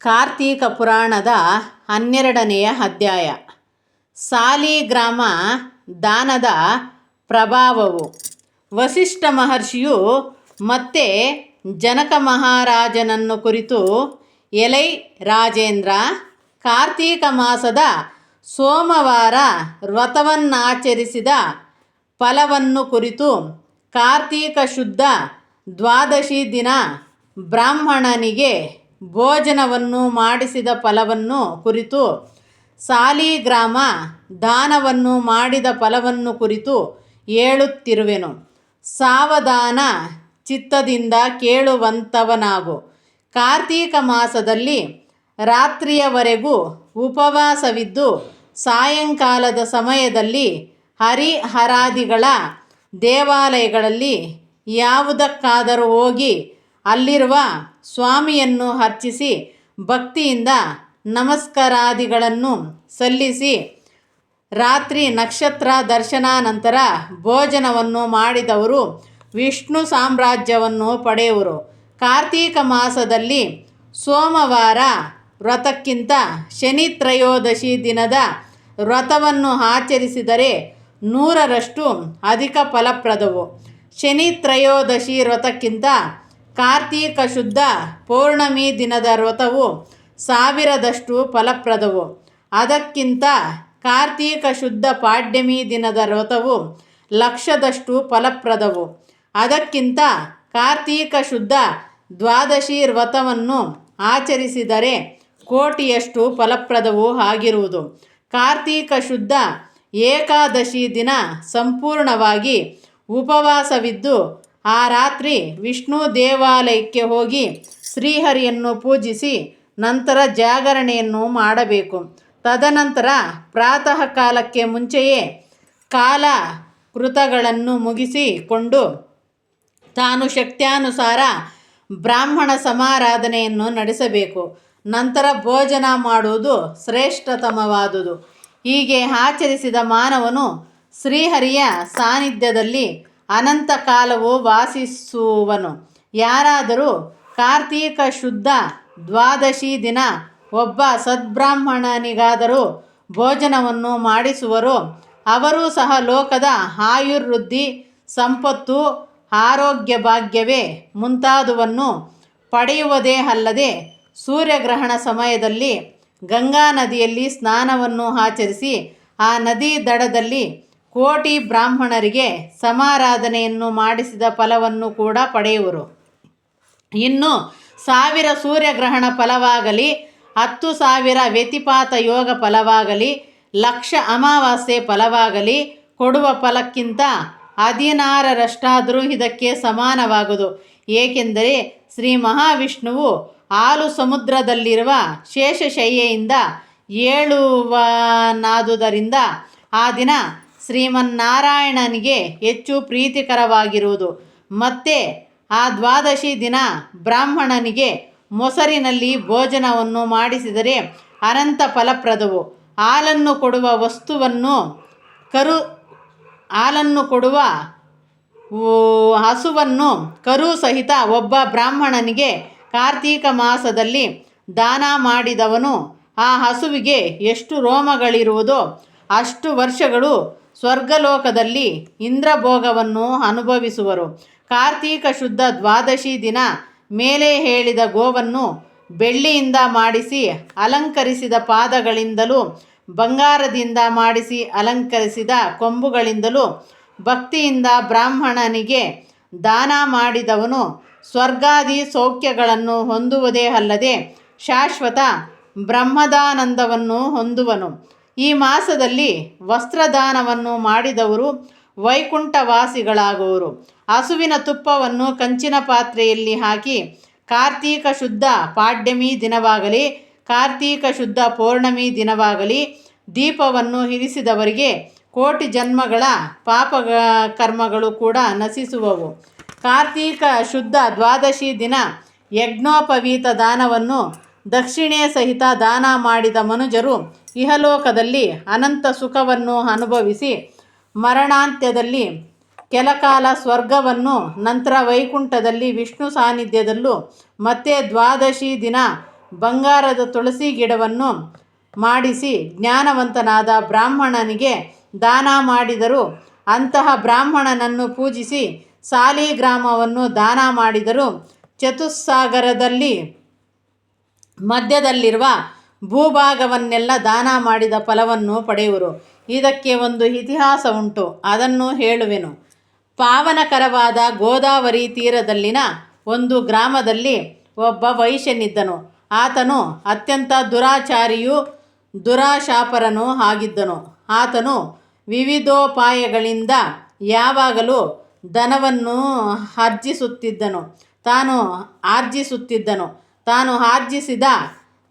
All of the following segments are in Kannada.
ಕಾರ್ತೀಕ ಪುರಾಣದ ಹನ್ನೆರಡನೆಯ ಅಧ್ಯಾಯ. ಸಾಲಿಗ್ರಾಮ ದಾನದ ಪ್ರಭಾವವು. ವಸಿಷ್ಠ ಮಹರ್ಷಿಯು ಮತ್ತೆ ಜನಕ ಮಹಾರಾಜನನ್ನು ಕುರಿತು, ಎಲೈ ರಾಜೇಂದ್ರ, ಕಾರ್ತೀಕ ಮಾಸದ ಸೋಮವಾರ ವ್ರತವನ್ನಾಚರಿಸಿದ ಫಲವನ್ನು ಕುರಿತು ಕಾರ್ತೀಕ ಶುದ್ಧ ದ್ವಾದಶಿ ದಿನ ಬ್ರಾಹ್ಮಣನಿಗೆ ಭೋಜನವನ್ನು ಮಾಡಿಸಿದ ಫಲವನ್ನು ಕುರಿತು ಸಾಲಿಗ್ರಾಮ ದಾನವನ್ನು ಮಾಡಿದ ಫಲವನ್ನು ಕುರಿತು ಹೇಳುತ್ತಿರುವೆನು. ಸಾವಧಾನ ಚಿತ್ತದಿಂದ ಕೇಳುವಂಥವನಾಗು ಕಾರ್ತೀಕ ಮಾಸದಲ್ಲಿ ರಾತ್ರಿಯವರೆಗೂ ಉಪವಾಸವಿದ್ದು, ಸಾಯಂಕಾಲದ ಸಮಯದಲ್ಲಿ ಹರಿಹರಾದಿಗಳ ದೇವಾಲಯಗಳಲ್ಲಿ ಯಾವುದಕ್ಕಾದರೂ ಹೋಗಿ ಅಲ್ಲಿರುವ ಸ್ವಾಮಿಯನ್ನು ಅರ್ಚಿಸಿ ಭಕ್ತಿಯಿಂದ ನಮಸ್ಕಾರಾದಿಗಳನ್ನು ಸಲ್ಲಿಸಿ ರಾತ್ರಿ ನಕ್ಷತ್ರ ದರ್ಶನಾನಂತರ ಭೋಜನವನ್ನು ಮಾಡಿದವರು ವಿಷ್ಣು ಸಾಮ್ರಾಜ್ಯವನ್ನು ಪಡೆಯುವರು. ಕಾರ್ತೀಕ ಮಾಸದಲ್ಲಿ ಸೋಮವಾರ ವ್ರತಕ್ಕಿಂತ ಶನಿ ತ್ರಯೋದಶಿ ದಿನದ ವ್ರತವನ್ನು ಆಚರಿಸಿದರೆ ನೂರರಷ್ಟು ಅಧಿಕ ಫಲಪ್ರದವು. ಶನಿ ತ್ರಯೋದಶಿ ವ್ರತಕ್ಕಿಂತ ಕಾರ್ತೀಕ ಶುದ್ಧ ಪೌರ್ಣಮಿ ದಿನದ ವ್ರತವು ಸಾವಿರದಷ್ಟು ಫಲಪ್ರದವು. ಅದಕ್ಕಿಂತ ಕಾರ್ತೀಕ ಶುದ್ಧ ಪಾಡ್ಯಮಿ ದಿನದ ವ್ರತವು ಲಕ್ಷದಷ್ಟು ಫಲಪ್ರದವು. ಅದಕ್ಕಿಂತ ಕಾರ್ತೀಕ ಶುದ್ಧ ದ್ವಾದಶಿ ವ್ರತವನ್ನು ಆಚರಿಸಿದರೆ ಕೋಟಿಯಷ್ಟು ಫಲಪ್ರದವು ಆಗಿರುವುದು. ಕಾರ್ತೀಕ ಶುದ್ಧ ಏಕಾದಶಿ ದಿನ ಸಂಪೂರ್ಣವಾಗಿ ಉಪವಾಸವಿದ್ದು ಆ ರಾತ್ರಿ ವಿಷ್ಣು ದೇವಾಲಯಕ್ಕೆ ಹೋಗಿ ಶ್ರೀಹರಿಯನ್ನು ಪೂಜಿಸಿ ನಂತರ ಜಾಗರಣೆಯನ್ನು ಮಾಡಬೇಕು. ತದನಂತರ ಪ್ರಾತಃ ಕಾಲಕ್ಕೆ ಮುಂಚೆಯೇ ಕಾಲ ಕೃತಗಳನ್ನು ಮುಗಿಸಿಕೊಂಡು ತಾನು ಶಕ್ತ್ಯಾನುಸಾರ ಬ್ರಾಹ್ಮಣ ಸಮಾರಾಧನೆಯನ್ನು ನಡೆಸಬೇಕು. ನಂತರ ಭೋಜನ ಮಾಡುವುದು ಶ್ರೇಷ್ಠತಮವಾದುದು. ಹೀಗೆ ಆಚರಿಸಿದ ಮಾನವನು ಶ್ರೀಹರಿಯ ಸಾನ್ನಿಧ್ಯದಲ್ಲಿ ಅನಂತ ಕಾಲವು ವಾಸಿಸುವನು. ಯಾರಾದರೂ ಕಾರ್ತೀಕ ಶುದ್ಧ ದ್ವಾದಶಿ ದಿನ ಒಬ್ಬ ಸದ್ಬ್ರಾಹ್ಮಣನಿಗಾದರೂ ಭೋಜನವನ್ನು ಮಾಡಿಸುವರು. ಅವರೂ ಸಹ ಲೋಕದ ಆಯುರ್ವೃದ್ಧಿ, ಸಂಪತ್ತು, ಆರೋಗ್ಯ ಭಾಗ್ಯವೇ ಮುಂತಾದುವನ್ನು ಪಡೆಯುವುದೇ ಅಲ್ಲದೆ ಸೂರ್ಯಗ್ರಹಣ ಸಮಯದಲ್ಲಿ ಗಂಗಾ ನದಿಯಲ್ಲಿ ಸ್ನಾನವನ್ನು ಆಚರಿಸಿ ಆ ನದಿ ದಡದಲ್ಲಿ ಕೋಟಿ ಬ್ರಾಹ್ಮಣರಿಗೆ ಸಮಾರಾಧನೆಯನ್ನು ಮಾಡಿಸಿದ ಫಲವನ್ನು ಕೂಡ ಪಡೆಯುವರು. ಇನ್ನು ಸಾವಿರ ಸೂರ್ಯಗ್ರಹಣ ಫಲವಾಗಲಿ, ಹತ್ತು ಸಾವಿರ ವ್ಯತಿಪಾತ ಯೋಗ ಫಲವಾಗಲಿ, ಲಕ್ಷ ಅಮಾವಾಸ್ಯೆ ಫಲವಾಗಲಿ, ಕೊಡುವ ಫಲಕ್ಕಿಂತ ಹದಿನಾರರಷ್ಟಾದರೂ ಇದಕ್ಕೆ ಸಮಾನವಾಗುವುದು. ಏಕೆಂದರೆ ಶ್ರೀ ಮಹಾವಿಷ್ಣುವು ಆಲು ಸಮುದ್ರದಲ್ಲಿರುವ ಶೇಷಶಯ್ಯೆಯಿಂದ ಏಳುವನಾದುದರಿಂದ ಆ ದಿನ ಶ್ರೀಮನ್ನಾರಾಯಣನಿಗೆ ಹೆಚ್ಚು ಪ್ರೀತಿಕರವಾಗಿರುವುದು. ಮತ್ತೆ ಆ ದ್ವಾದಶಿ ದಿನ ಬ್ರಾಹ್ಮಣನಿಗೆ ಮೊಸರಿನಲ್ಲಿ ಭೋಜನವನ್ನು ಮಾಡಿಸಿದರೆ ಅನಂತ ಫಲಪ್ರದವು. ಹಾಲನ್ನು ಕೊಡುವ ವಸ್ತುವನ್ನು ಕರು, ಹಾಲನ್ನು ಕೊಡುವ ಹಸುವನ್ನು ಕರು ಸಹಿತ ಒಬ್ಬ ಬ್ರಾಹ್ಮಣನಿಗೆ ಕಾರ್ತೀಕ ಮಾಸದಲ್ಲಿ ದಾನ ಮಾಡಿದವನು ಆ ಹಸುವಿಗೆ ಎಷ್ಟು ರೋಮಗಳಿರುವುದೋ ಅಷ್ಟು ವರ್ಷಗಳು ಸ್ವರ್ಗಲೋಕದಲ್ಲಿ ಇಂದ್ರಭೋಗವನ್ನು ಅನುಭವಿಸುವರು. ಕಾರ್ತೀಕ ಶುದ್ಧ ದ್ವಾದಶಿ ದಿನ ಮೇಲೆ ಹೇಳಿದ ಗೋವನ್ನು ಬೆಳ್ಳಿಯಿಂದ ಮಾಡಿಸಿ ಅಲಂಕರಿಸಿದ ಪಾದಗಳಿಂದಲೂ, ಬಂಗಾರದಿಂದ ಮಾಡಿಸಿ ಅಲಂಕರಿಸಿದ ಕೊಂಬುಗಳಿಂದಲೂ, ಭಕ್ತಿಯಿಂದ ಬ್ರಾಹ್ಮಣನಿಗೆ ದಾನ ಮಾಡಿದವನು ಸ್ವರ್ಗಾದಿ ಸೌಖ್ಯಗಳನ್ನು ಹೊಂದುವುದೇ ಅಲ್ಲದೆ ಶಾಶ್ವತ ಬ್ರಹ್ಮದಾನಂದವನ್ನು ಹೊಂದುವನು. ಈ ಮಾಸದಲ್ಲಿ ವಸ್ತ್ರದಾನವನ್ನು ಮಾಡಿದವರು ವೈಕುಂಠವಾಸಿಗಳಾಗುವರು. ಹಸುವಿನ ತುಪ್ಪವನ್ನು ಕಂಚಿನ ಪಾತ್ರೆಯಲ್ಲಿ ಹಾಕಿ ಕಾರ್ತೀಕ ಶುದ್ಧ ಪಾಡ್ಯಮಿ ದಿನವಾಗಲಿ, ಕಾರ್ತೀಕ ಶುದ್ಧ ಪೌರ್ಣಮಿ ದಿನವಾಗಲಿ ದೀಪವನ್ನು ಇರಿಸಿದವರಿಗೆ ಕೋಟಿ ಜನ್ಮಗಳ ಪಾಪ ಕರ್ಮಗಳು ಕೂಡ ನಶಿಸುವವು. ಕಾರ್ತೀಕ ಶುದ್ಧ ದ್ವಾದಶಿ ದಿನ ಯಜ್ಞೋಪವೀತ ದಾನವನ್ನು ದಕ್ಷಿಣೆ ಸಹಿತ ದಾನ ಮಾಡಿದ ಮನುಜರು ಇಹಲೋಕದಲ್ಲಿ ಅನಂತ ಸುಖವನ್ನು ಅನುಭವಿಸಿ ಮರಣಾಂತ್ಯದಲ್ಲಿ ಕೆಲಕಾಲ ಸ್ವರ್ಗವನ್ನು ನಂತರ ವೈಕುಂಠದಲ್ಲಿ ವಿಷ್ಣು ಸಾನ್ನಿಧ್ಯದಲ್ಲೂ ಮತ್ತೆ ದ್ವಾದಶಿ ದಿನ ಬಂಗಾರದ ತುಳಸಿ ಗಿಡವನ್ನು ಮಾಡಿಸಿ ಜ್ಞಾನವಂತನಾದ ಬ್ರಾಹ್ಮಣನಿಗೆ ದಾನ ಮಾಡಿದರು. ಅಂತಹ ಬ್ರಾಹ್ಮಣನನ್ನು ಪೂಜಿಸಿ ಸಾಲಿಗ್ರಾಮವನ್ನು ದಾನ ಮಾಡಿದರು. ಚತುಸ್ಸಾಗರದಲ್ಲಿ ಮಧ್ಯದಲ್ಲಿರುವ ಭೂಭಾಗವನ್ನೆಲ್ಲ ದಾನ ಮಾಡಿದ ಫಲವನ್ನು ಪಡೆಯುವರು. ಇದಕ್ಕೆ ಒಂದು ಇತಿಹಾಸ ಉಂಟು. ಅದನ್ನು ಹೇಳುವೆನು. ಪಾವನಕರವಾದ ಗೋದಾವರಿ ತೀರದಲ್ಲಿನ ಒಂದು ಗ್ರಾಮದಲ್ಲಿ ಒಬ್ಬ ವೈಶ್ಯನಿದ್ದನು. ಆತನು ಅತ್ಯಂತ ದುರಾಚಾರಿಯೂ ದುರಾಶಾಪರನು ಆಗಿದ್ದನು. ಆತನು ವಿವಿಧೋಪಾಯಗಳಿಂದ ಯಾವಾಗಲೂ ಧನವನ್ನು ಆರ್ಜಿಸುತ್ತಿದ್ದನು. ತಾನು ಆರ್ಜಿಸುತ್ತಿದ್ದನು. ತಾನು ಆರ್ಜಿಸಿದ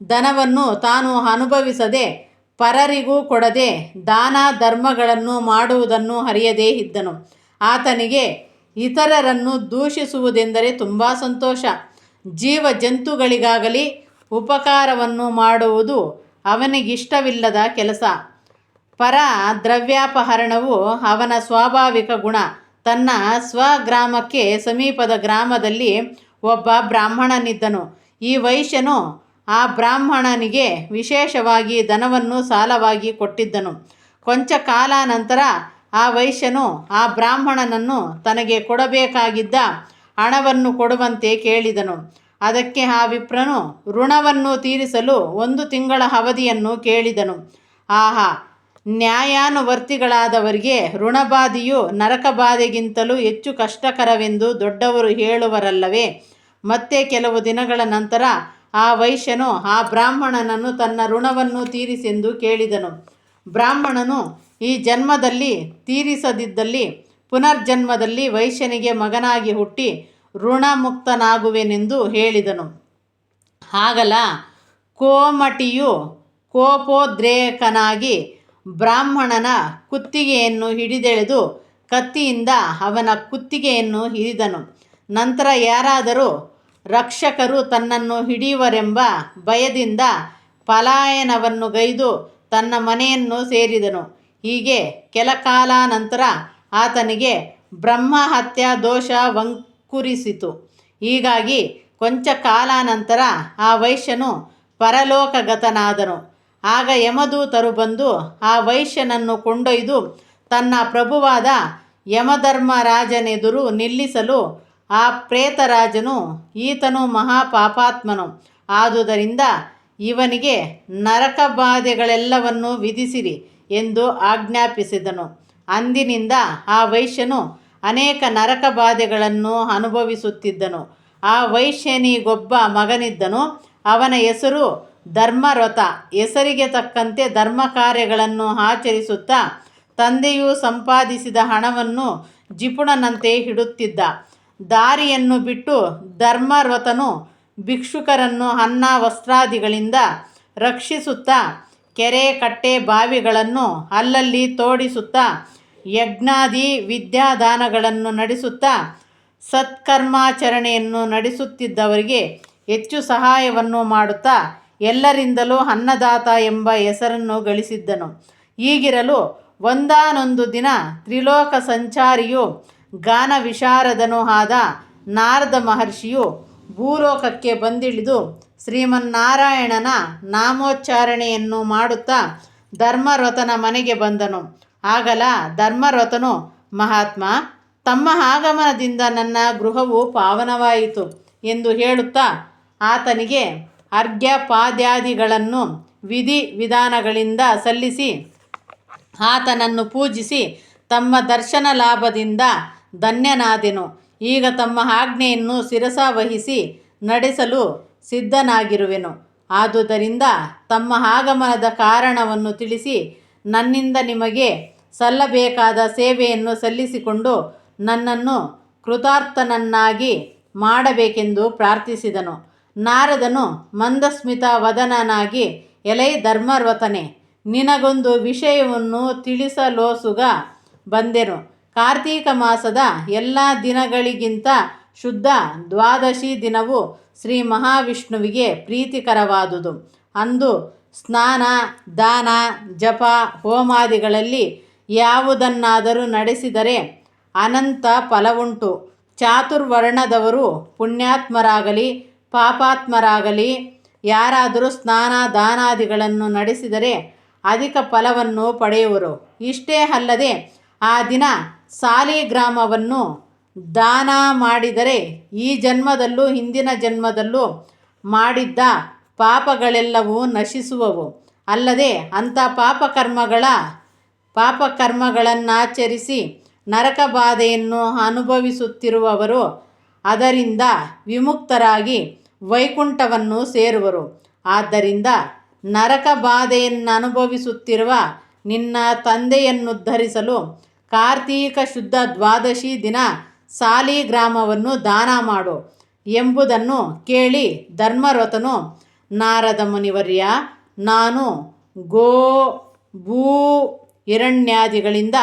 ಧನವನ್ನು ತಾನು ಅನುಭವಿಸದೆ, ಪರರಿಗೂ ಕೊಡದೆ ದಾನ ಧರ್ಮಗಳನ್ನು ಮಾಡುವುದನ್ನು ಅರಿಯದೇ ಇದ್ದನು. ಆತನಿಗೆ ಇತರರನ್ನು ದೂಷಿಸುವುದೆಂದರೆ ತುಂಬ ಸಂತೋಷ. ಜೀವ ಜಂತುಗಳಿಗಾಗಲಿ ಉಪಕಾರವನ್ನು ಮಾಡುವುದು ಅವನಿಗಿಷ್ಟವಿಲ್ಲದ ಕೆಲಸ. ಪರ ದ್ರವ್ಯಾಪಹರಣವು ಅವನ ಸ್ವಾಭಾವಿಕ ಗುಣ. ತನ್ನ ಸ್ವಗ್ರಾಮಕ್ಕೆ ಸಮೀಪದ ಗ್ರಾಮದಲ್ಲಿ ಒಬ್ಬ ಬ್ರಾಹ್ಮಣನಿದ್ದನು. ಈ ವೈಶ್ಯನು ಆ ಬ್ರಾಹ್ಮಣನಿಗೆ ವಿಶೇಷವಾಗಿ ಧನವನ್ನು ಸಾಲವಾಗಿ ಕೊಟ್ಟಿದ್ದನು. ಕೊಂಚ ಕಾಲ ನಂತರ ಆ ವೈಶ್ಯನು ಆ ಬ್ರಾಹ್ಮಣನನ್ನು ತನಗೆ ಕೊಡಬೇಕಾಗಿದ್ದ ಹಣವನ್ನು ಕೊಡುವಂತೆ ಕೇಳಿದನು. ಅದಕ್ಕೆ ಆ ವಿಪ್ರನು ಋಣವನ್ನು ತೀರಿಸಲು ಒಂದು ತಿಂಗಳ ಅವಧಿಯನ್ನು ಕೇಳಿದನು. ಆಹಾ, ನ್ಯಾಯಾನುವರ್ತಿಗಳಾದವರಿಗೆ ಋಣಬಾಧೆಯು ನರಕಬಾಧೆಗಿಂತಲೂ ಹೆಚ್ಚು ಕಷ್ಟಕರವೆಂದು ದೊಡ್ಡವರು ಹೇಳುವರಲ್ಲವೇ? ಮತ್ತೆ ಕೆಲವು ದಿನಗಳ ನಂತರ ಆ ವೈಶ್ಯನು ಆ ಬ್ರಾಹ್ಮಣನನ್ನು ತನ್ನ ಋಣವನ್ನು ತೀರಿಸೆಂದು ಕೇಳಿದನು. ಬ್ರಾಹ್ಮಣನು ಈ ಜನ್ಮದಲ್ಲಿ ತೀರಿಸದಿದ್ದಲ್ಲಿ ಪುನರ್ಜನ್ಮದಲ್ಲಿ ವೈಶ್ಯನಿಗೆ ಮಗನಾಗಿ ಹುಟ್ಟಿ ಋಣಮುಕ್ತನಾಗುವೆನೆಂದು ಹೇಳಿದನು. ಆಗಲ ಕೋಮಟಿಯು ಕೋಪೋದ್ರೇಕನಾಗಿ ಬ್ರಾಹ್ಮಣನ ಕುತ್ತಿಗೆಯನ್ನು ಹಿಡಿದೆಳೆದು ಕತ್ತಿಯಿಂದ ಅವನ ಕುತ್ತಿಗೆಯನ್ನು ಹಿರಿದನು ನಂತರ ಯಾರಾದರೂ ರಕ್ಷಕರು ತನ್ನನ್ನು ಹಿಡಿಯುವರೆಂಬ ಭಯದಿಂದ ಪಲಾಯನವನ್ನು ಗೈದು ತನ್ನ ಮನೆಯನ್ನು ಸೇರಿದನು. ಹೀಗೆ ಕೆಲ ಕಾಲ ನಂತರ ಆತನಿಗೆ ಬ್ರಹ್ಮಹತ್ಯಾ ದೋಷ ವಂಕುರಿಸಿತು. ಹೀಗಾಗಿ ಕೊಂಚ ಕಾಲಾನಂತರ ಆ ವೈಶ್ಯನು ಪರಲೋಕಗತನಾದನು. ಆಗ ಯಮದೂತರು ಬಂದು ಆ ವೈಶ್ಯನನ್ನು ಕೊಂಡೊಯ್ದು ತನ್ನ ಪ್ರಭುವಾದ ಯಮಧರ್ಮರಾಜನೆದುರು ನಿಲ್ಲಿಸಲು ಆ ಪ್ರೇತರಾಜನು ಈತನು ಮಹಾಪಾಪಾತ್ಮನು. ಆದುದರಿಂದ ಇವನಿಗೆ ನರಕ ಬಾಧೆಗಳೆಲ್ಲವನ್ನು ವಿಧಿಸಿರಿ ಎಂದು ಆಜ್ಞಾಪಿಸಿದನು. ಅಂದಿನಿಂದ ಆ ವೈಶ್ಯನು ಅನೇಕ ನರಕ ಬಾಧೆಗಳನ್ನು ಅನುಭವಿಸುತ್ತಿದ್ದನು. ಆ ವೈಶ್ಯನಿಗೊಬ್ಬ ಮಗನಿದ್ದನು. ಅವನ ಹೆಸರು ಧರ್ಮರಥ. ಹೆಸರಿಗೆ ತಕ್ಕಂತೆ ಧರ್ಮ ಕಾರ್ಯಗಳನ್ನು ಆಚರಿಸುತ್ತಾ ತಂದೆಯು ಸಂಪಾದಿಸಿದ ಹಣವನ್ನು ಜಿಪುಣನಂತೆ ಇಡುತ್ತಿದ್ದ ದಾರಿಯನ್ನು ಬಿಟ್ಟು ಧರ್ಮರಥನು ಭಿಕ್ಷುಕರನ್ನು ಅನ್ನ ವಸ್ತ್ರಾದಿಗಳಿಂದ ರಕ್ಷಿಸುತ್ತಾ ಕೆರೆ ಕಟ್ಟೆ ಬಾವಿಗಳನ್ನು ಅಲ್ಲಲ್ಲಿ ತೋಡಿಸುತ್ತಾ ಯಜ್ಞಾದಿ ವಿದ್ಯಾದಾನಗಳನ್ನು ನಡೆಸುತ್ತಾ ಸತ್ಕರ್ಮಾಚರಣೆಯನ್ನು ನಡೆಸುತ್ತಿದ್ದವರಿಗೆ ಹೆಚ್ಚು ಸಹಾಯವನ್ನು ಮಾಡುತ್ತಾ ಎಲ್ಲರಿಂದಲೂ ಅನ್ನದಾತ ಎಂಬ ಹೆಸರನ್ನು ಗಳಿಸಿದ್ದನು. ಹೀಗಿರಲು ಒಂದಾನೊಂದು ದಿನ ತ್ರಿಲೋಕ ಸಂಚಾರಿಯೂ ಗಾನ ವಿಶಾರದನೂ ಆದ ನಾರದ ಮಹರ್ಷಿಯು ಭೂಲೋಕಕ್ಕೆ ಬಂದಿಳಿದು ಶ್ರೀಮನ್ನಾರಾಯಣನ ನಾಮೋಚ್ಚಾರಣೆಯನ್ನು ಮಾಡುತ್ತಾ ಧರ್ಮರಥನ ಮನೆಗೆ ಬಂದನು. ಆಗಲ ಧರ್ಮರಥನು, ಮಹಾತ್ಮ, ತಮ್ಮ ಆಗಮನದಿಂದ ನನ್ನ ಗೃಹವು ಪಾವನವಾಯಿತು ಎಂದು ಹೇಳುತ್ತಾ ಆತನಿಗೆ ಅರ್ಘ್ಯಪಾದ್ಯಾದಿಗಳನ್ನು ವಿಧಿ ವಿಧಾನಗಳಿಂದ ಸಲ್ಲಿಸಿ ಆತನನ್ನು ಪೂಜಿಸಿ ತಮ್ಮ ದರ್ಶನ ಲಾಭದಿಂದ ಧನ್ಯನಾದೆನು. ಈಗ ತಮ್ಮ ಆಜ್ಞೆಯನ್ನು ಶಿರಸಾವಹಿಸಿ ನಡೆಸಲು ಸಿದ್ಧನಾಗಿರುವೆನು. ಆದುದರಿಂದ ತಮ್ಮ ಆಗಮನದ ಕಾರಣವನ್ನು ತಿಳಿಸಿ ನನ್ನಿಂದ ನಿಮಗೆ ಸಲ್ಲಬೇಕಾದ ಸೇವೆಯನ್ನು ಸಲ್ಲಿಸಿಕೊಂಡು ನನ್ನನ್ನು ಕೃತಾರ್ಥನನ್ನಾಗಿ ಮಾಡಬೇಕೆಂದು ಪ್ರಾರ್ಥಿಸಿದನು. ನಾರದನು ಮಂದಸ್ಮಿತ ವದನನಾಗಿ, ಎಲೈ ಧರ್ಮರ್ವತನೆ ನಿನಗೊಂದು ವಿಷಯವನ್ನು ತಿಳಿಸಲೋಸುಗ ಬಂದೆನು. ಕಾರ್ತೀಕ ಮಾಸದ ಎಲ್ಲ ದಿನಗಳಿಗಿಂತ ಶುದ್ಧ ದ್ವಾದಶಿ ದಿನವು ಶ್ರೀ ಮಹಾವಿಷ್ಣುವಿಗೆ ಪ್ರೀತಿಕರವಾದುದು. ಅಂದು ಸ್ನಾನ, ದಾನ, ಜಪ, ಹೋಮಾದಿಗಳಲ್ಲಿ ಯಾವುದನ್ನಾದರೂ ನಡೆಸಿದರೆ ಅನಂತ ಫಲವುಂಟು. ಚಾತುರ್ವರ್ಣದವರು ಪುಣ್ಯಾತ್ಮರಾಗಲಿ, ಪಾಪಾತ್ಮರಾಗಲಿ, ಯಾರಾದರೂ ಸ್ನಾನ, ದಾನಾದಿಗಳನ್ನು ನಡೆಸಿದರೆ ಅಧಿಕ ಫಲವನ್ನು ಪಡೆಯುವರು. ಇಷ್ಟೇ ಅಲ್ಲದೆ ಆ ದಿನ ಸಾಲಿಗ್ರಾಮವನ್ನು ದಾನ ಮಾಡಿದರೆ ಈ ಜನ್ಮದಲ್ಲೂ ಹಿಂದಿನ ಜನ್ಮದಲ್ಲೂ ಮಾಡಿದ್ದ ಪಾಪಗಳೆಲ್ಲವೂ ನಶಿಸುವವು. ಅಲ್ಲದೆ ಅಂಥ ಪಾಪಕರ್ಮಗಳ ಪಾಪಕರ್ಮಗಳನ್ನಾಚರಿಸಿ ನರಕ ಬಾಧೆಯನ್ನು ಅನುಭವಿಸುತ್ತಿರುವವರು ಅದರಿಂದ ವಿಮುಕ್ತರಾಗಿ ವೈಕುಂಠವನ್ನು ಸೇರುವರು. ಆದ್ದರಿಂದ ನರಕ ಬಾಧೆಯನ್ನು ಅನುಭವಿಸುತ್ತಿರುವ ನಿನ್ನ ತಂದೆಯನ್ನುದ್ಧರಿಸಲು ಕಾರ್ತೀಕ ಶುದ್ಧ ದ್ವಾದಶಿ ದಿನ ಸಾಲಿಗ್ರಾಮವನ್ನು ದಾನ ಮಾಡು ಎಂಬುದನ್ನು ಕೇಳಿ ಧರ್ಮರಥನು, ನಾರದ ಮುನಿವರ್ಯ, ನಾನು ಗೋ ಭೂ ಹಿರಣ್ಯಾದಿಗಳಿಂದ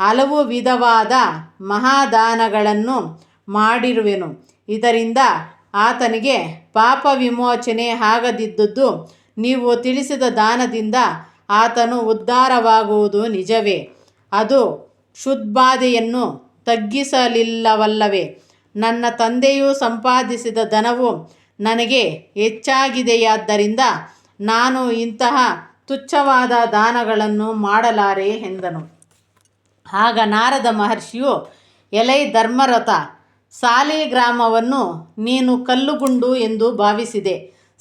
ಹಲವು ವಿಧವಾದ ಮಹಾದಾನಗಳನ್ನು ಮಾಡಿರುವೆನು. ಇದರಿಂದ ಆತನಿಗೆ ಪಾಪ ವಿಮೋಚನೆ ಆಗದಿದ್ದುದು ನೀವು ತಿಳಿಸಿದ ದಾನದಿಂದ ಆತನು ಉದ್ಧಾರವಾಗುವುದು ನಿಜವೇ. ಅದು ಕ್ಷುದ್ಬಾಧೆಯನ್ನು ತಗ್ಗಿಸಲಿಲ್ಲವಲ್ಲವೇ? ನನ್ನ ತಂದೆಯು ಸಂಪಾದಿಸಿದ ಧನವು ನನಗೆ ಹೆಚ್ಚಾಗಿದೆಯಾದ್ದರಿಂದ ನಾನು ಇಂತಹ ತುಚ್ಛವಾದ ದಾನಗಳನ್ನು ಮಾಡಲಾರೆ ಎಂದನು. ಆಗ ನಾರದ ಮಹರ್ಷಿಯು, ಎಲೈ ಧರ್ಮರಥ ಸಾಲಿಗ್ರಾಮವನ್ನು ನೀನು ಕಲ್ಲುಗುಂಡು ಎಂದು ಭಾವಿಸಿದೆ.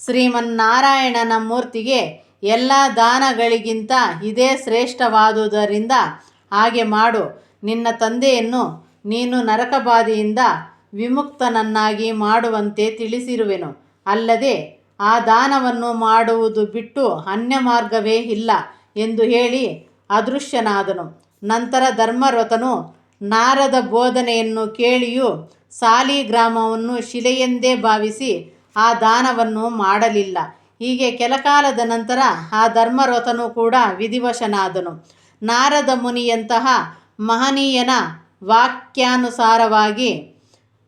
ಶ್ರೀಮನ್ನಾರಾಯಣನ ಮೂರ್ತಿಗೆ ಎಲ್ಲ ದಾನಗಳಿಗಿಂತ ಇದೇ ಶ್ರೇಷ್ಠವಾದುದರಿಂದ ಹಾಗೆ ಮಾಡು. ನಿನ್ನ ತಂದೆಯನ್ನು ನೀನು ನರಕಬಾಧೆಯಿಂದ ವಿಮುಕ್ತನನ್ನಾಗಿ ಮಾಡುವಂತೆ ತಿಳಿಸಿರುವೆನು. ಅಲ್ಲದೆ ಆ ದಾನವನ್ನು ಮಾಡುವುದು ಬಿಟ್ಟು ಅನ್ಯ ಮಾರ್ಗವೇ ಇಲ್ಲ ಎಂದು ಹೇಳಿ ಅದೃಶ್ಯನಾದನು. ನಂತರ ಧರ್ಮರಥನು ನಾರದ ಬೋಧನೆಯನ್ನು ಕೇಳಿಯೂ ಸಾಲಿ ಗ್ರಾಮವನ್ನು ಶಿಲೆಯೆಂದೇ ಭಾವಿಸಿ ಆ ದಾನವನ್ನು ಮಾಡಲಿಲ್ಲ. ಹೀಗೆ ಕೆಲಕಾಲದ ನಂತರ ಆ ಧರ್ಮರಥನು ಕೂಡ ವಿಧಿವಶನಾದನು. ನಾರದ ಮುನಿಯಂತಹ ಮಹನೀಯನ ವಾಕ್ಯಾನುಸಾರವಾಗಿ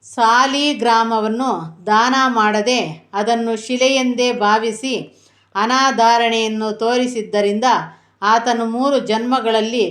ಸಾಲಿಗ್ರಾಮವನ್ನು ದಾನ ಮಾಡದೆ ಅದನ್ನು ಶಿಲೆಯೆಂದೇ ಭಾವಿಸಿ ಅನಾಧಾರಣೆಯನ್ನು ತೋರಿಸಿದ್ದರಿಂದ ಆತನು ಮೂರು ಜನ್ಮಗಳಲ್ಲಿ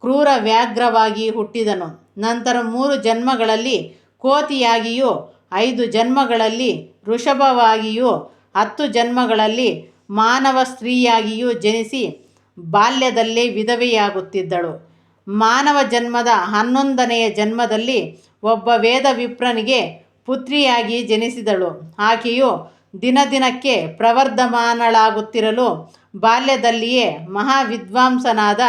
ಕ್ರೂರ ವ್ಯಾಘ್ರವಾಗಿ ಹುಟ್ಟಿದನು. ನಂತರ ಮೂರು ಜನ್ಮಗಳಲ್ಲಿ ಕೋತಿಯಾಗಿಯೂ, ಐದು ಜನ್ಮಗಳಲ್ಲಿ ಋಷಭವಾಗಿಯೂ, ಹತ್ತು ಜನ್ಮಗಳಲ್ಲಿ ಮಾನವ ಸ್ತ್ರೀಯಾಗಿಯೂ ಜನಿಸಿ ಬಾಲ್ಯದಲ್ಲೇ ವಿಧವೆಯಾಗುತ್ತಿದ್ದಳು. ಮಾನವ ಜನ್ಮದ ಹನ್ನೊಂದನೆಯ ಜನ್ಮದಲ್ಲಿ ಒಬ್ಬ ವೇದ ವಿಪ್ರನಿಗೆ ಪುತ್ರಿಯಾಗಿ ಜನಿಸಿದಳು. ಆಕೆಯು ದಿನ ದಿನಕ್ಕೆ ಪ್ರವರ್ಧಮಾನಳಾಗುತ್ತಿರಲು ಬಾಲ್ಯದಲ್ಲಿಯೇ ಮಹಾವಿದ್ವಾಂಸನಾದ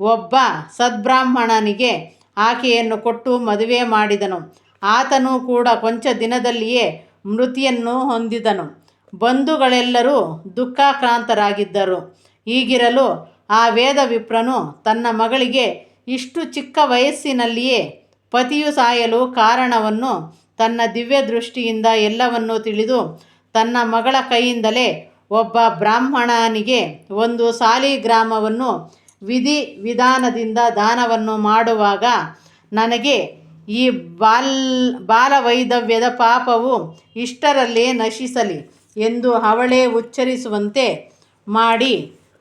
ಒಬ್ಬ ಸದ್ಬ್ರಾಹ್ಮಣನಿಗೆ ಆಕೆಯನ್ನು ಕೊಟ್ಟು ಮದುವೆ ಮಾಡಿದನು. ಆತನು ಕೂಡ ಕೊಂಚ ದಿನದಲ್ಲಿಯೇ ಮೃತಿಯನ್ನು ಹೊಂದಿದನು. ಬಂಧುಗಳೆಲ್ಲರೂ ದುಃಖಾಕ್ರಾಂತರಾಗಿದ್ದರು. ಹೀಗಿರಲು ಆ ವೇದ ವಿಪ್ರನು ತನ್ನ ಮಗಳಿಗೆ ಇಷ್ಟು ಚಿಕ್ಕ ವಯಸ್ಸಿನಲ್ಲಿಯೇ ಪತಿಯು ಸಾಯಲು ಕಾರಣವನ್ನು ತನ್ನ ದಿವ್ಯ ದೃಷ್ಟಿಯಿಂದ ಎಲ್ಲವನ್ನೂ ತಿಳಿದು ತನ್ನ ಮಗಳ ಕೈಯಿಂದಲೇ ಒಬ್ಬ ಬ್ರಾಹ್ಮಣನಿಗೆ ಒಂದು ಸಾಲಿಗ್ರಾಮವನ್ನು ವಿಧಿ ವಿಧಾನದಿಂದ ದಾನವನ್ನು ಮಾಡುವಾಗ ನನಗೆ ಈ ಬಾಲ್ ಬಾಲವೈಧವ್ಯದ ಪಾಪವು ಇಷ್ಟರಲ್ಲೇ ನಶಿಸಲಿ ಎಂದು ಅವಳೇ ಉಚ್ಚರಿಸುವಂತೆ ಮಾಡಿ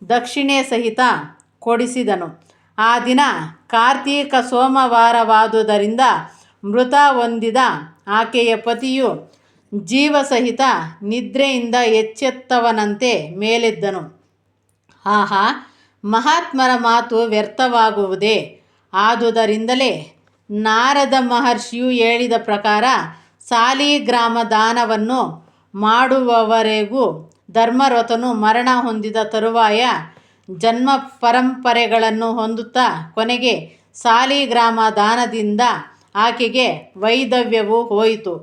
ದಕ್ಷಿಣೆ ಸಹಿತ ಕೊಡಿಸಿದನು. ಆ ದಿನ ಕಾರ್ತೀಕ ಸೋಮವಾರವಾದುದರಿಂದ ಮೃತ ಹೊಂದಿದ ಆಕೆಯ ಪತಿಯು ಜೀವಸಹಿತ ನಿದ್ರೆಯಿಂದ ಎಚ್ಚೆತ್ತವನಂತೆ ಮೇಲೆದ್ದನು. ಆಹಾ, ಮಹಾತ್ಮರ ಮಾತು ವ್ಯರ್ಥವಾಗುವುದೇ? ಆದುದರಿಂದಲೇ ನಾರದ ಮಹರ್ಷಿಯು ಹೇಳಿದ ಪ್ರಕಾರ ಸಾಲಿಗ್ರಾಮ ದಾನವನ್ನು ಮಾಡುವವರೆಗೂ ಧರ್ಮರಥನು ಮರಣ ಹೊಂದಿದ ತರುವಾಯ ಜನ್ಮ ಪರಂಪರೆಗಳನ್ನು ಹೊಂದುತ್ತಾ ಕೊನೆಗೆ ಸಾಲಿಗ್ರಾಮ ದಾನದಿಂದ ಆಕೆಗೆ ವೈದವ್ಯವು ಹೋಯಿತು.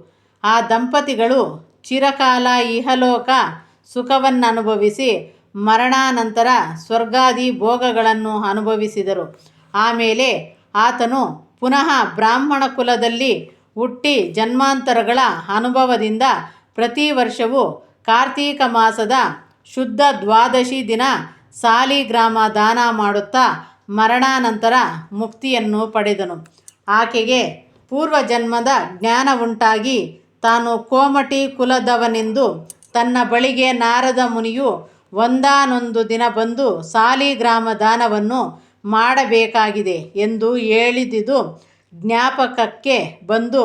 ಆ ದಂಪತಿಗಳು ಚಿರಕಾಲ ಇಹಲೋಕ ಸುಖವನ್ನನುಭವಿಸಿ ಮರಣಾನಂತರ ಸ್ವರ್ಗಾದಿ ಭೋಗಗಳನ್ನು ಅನುಭವಿಸಿದರು. ಆಮೇಲೆ ಆತನು ಪುನಃ ಬ್ರಾಹ್ಮಣ ಕುಲದಲ್ಲಿ ಹುಟ್ಟಿ ಜನ್ಮಾಂತರಗಳ ಅನುಭವದಿಂದ ಪ್ರತಿ ವರ್ಷವೂ ಕಾರ್ತೀಕ ಮಾಸದ ಶುದ್ಧ ದ್ವಾದಶಿ ದಿನ ಸಾಲಿಗ್ರಾಮ ದಾನ ಮಾಡುತ್ತಾ ಮರಣಾನಂತರ ಮುಕ್ತಿಯನ್ನು ಪಡೆದನು. ಆಕೆಗೆ ಪೂರ್ವಜನ್ಮದ ಜ್ಞಾನವುಂಟಾಗಿ ತಾನು ಕೋಮಟಿ ಕುಲದವನೆಂದು ತನ್ನ ಬಳಿಗೆ ನಾರದ ಮುನಿಯು ಒಂದಾನೊಂದು ದಿನ ಬಂದು ಸಾಲಿಗ್ರಾಮ ದಾನವನ್ನು ಮಾಡಬೇಕಾಗಿದೆ ಎಂದು ಹೇಳಿದಿದು ಜ್ಞಾಪಕಕ್ಕೆ ಬಂದು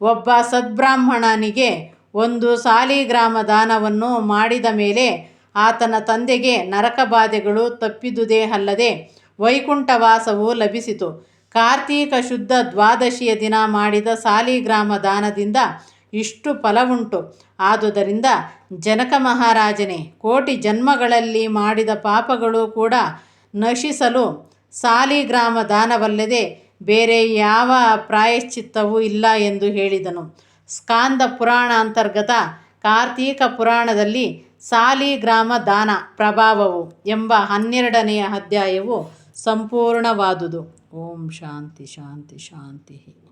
ಒಬ್ಬ ಸದ್ಬ್ರಾಹ್ಮಣನಿಗೆ ಒಂದು ಸಾಲಿಗ್ರಾಮ ದಾನವನ್ನು ಮಾಡಿದ ಮೇಲೆ ಆತನ ತಂದೆಗೆ ನರಕಬಾಧೆಗಳು ತಪ್ಪಿದುದೇ ಅಲ್ಲದೆ ವೈಕುಂಠವಾಸವು ಲಭಿಸಿತು. ಕಾರ್ತೀಕ ಶುದ್ಧ ದ್ವಾದಶಿಯ ದಿನ ಮಾಡಿದ ಸಾಲಿಗ್ರಾಮ ದಾನದಿಂದ ಇಷ್ಟು ಫಲವುಂಟು. ಆದುದರಿಂದ ಜನಕ ಮಹಾರಾಜನೇ, ಕೋಟಿ ಜನ್ಮಗಳಲ್ಲಿ ಮಾಡಿದ ಪಾಪಗಳು ಕೂಡ ನಶಿಸಲು ಸಾಲಿಗ್ರಾಮ ದಾನವಲ್ಲದೆ ಬೇರೆ ಯಾವ ಪ್ರಾಯಶ್ಚಿತ್ತವೂ ಇಲ್ಲ ಎಂದು ಹೇಳಿದನು. ಸ್ಕಾಂದ ಪುರಾಣ ಅಂತರ್ಗತ ಕಾರ್ತೀಕ ಪುರಾಣದಲ್ಲಿ ಸಾಲಿಗ್ರಾಮ ದಾನ ಪ್ರಭಾವವು ಎಂಬ ಹನ್ನೆರಡನೆಯ ಅಧ್ಯಾಯವು ಸಂಪೂರ್ಣವಾದುದು. ಓಂ ಶಾಂತಿ ಶಾಂತಿ ಶಾಂತಿ